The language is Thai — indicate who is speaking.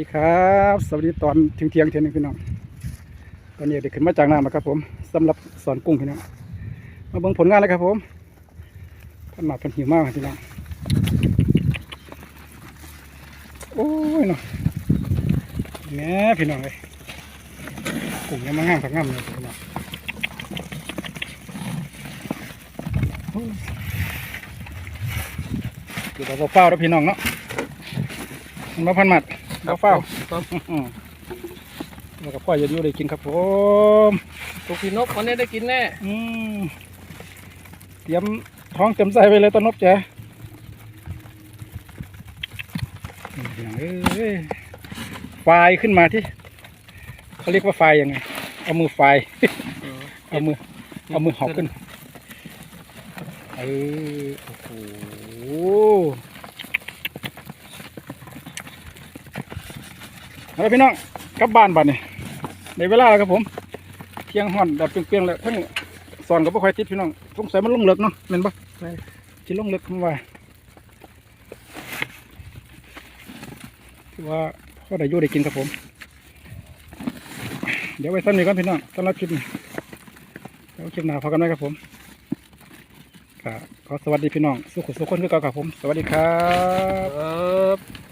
Speaker 1: ดีครับ สวัสดีตอนเที่ยงเที่ยงเที่ยงหนึงพี่น้อง ตอนนี้เด็กขึ้นมาจากน้ำแล้วครับผมสำหรับสอนกุ้งพี่น้อง มาเบิ่งผลงานเลยครับผมท่านหมาเป็นหิวมากพี่น้อง โอ้ยเนาะแหม่พี่น้องเลยกุ้งยังมางามผักงามเลยพี่น้องอยคือเราเฝ้าแล้วพี่น้องเนาะมันมาพันหมัด เราเฝ้าอืมแล้วก็พ่อจะอยู่ได้กินครับผม
Speaker 2: ตุกพี่นกวันนี้ได้กินแน่
Speaker 1: อืมเตรียมท้องเต็มใส่ไปเลยต้นนกแจ๋อืมอย่างเอ้ยไฟขึ้นมาที่เขาเรียกว่าไฟยังไง เอามือไฟเอามือ เอามือหอกขึ้น เออโอ้โหเอาละพี่น้องกลับบ้านบ้านนี่ในเวลาแล้วครับผมเที่ยงห่อนแบบเปรี้ยงๆเลยทั้งสอนกับพ่อคอยติดพี่น้องสงสัยมันลงเลิกเนาะเห็นปะที่ลงเลิกคำว่าคือว่าพ่อได้อยู่ได้กินครับผม เดี๋ยวไว้สั้นนี้ก่อนพี่น้องสำหรับคลิปนี้เดี๋ยวคลิปหน้าพอกันไหมครับผมก็ขอสวัสดีพี่น้อง สุขสุขคนคือเก่าครับผม สวัสดีครับ
Speaker 2: ครับ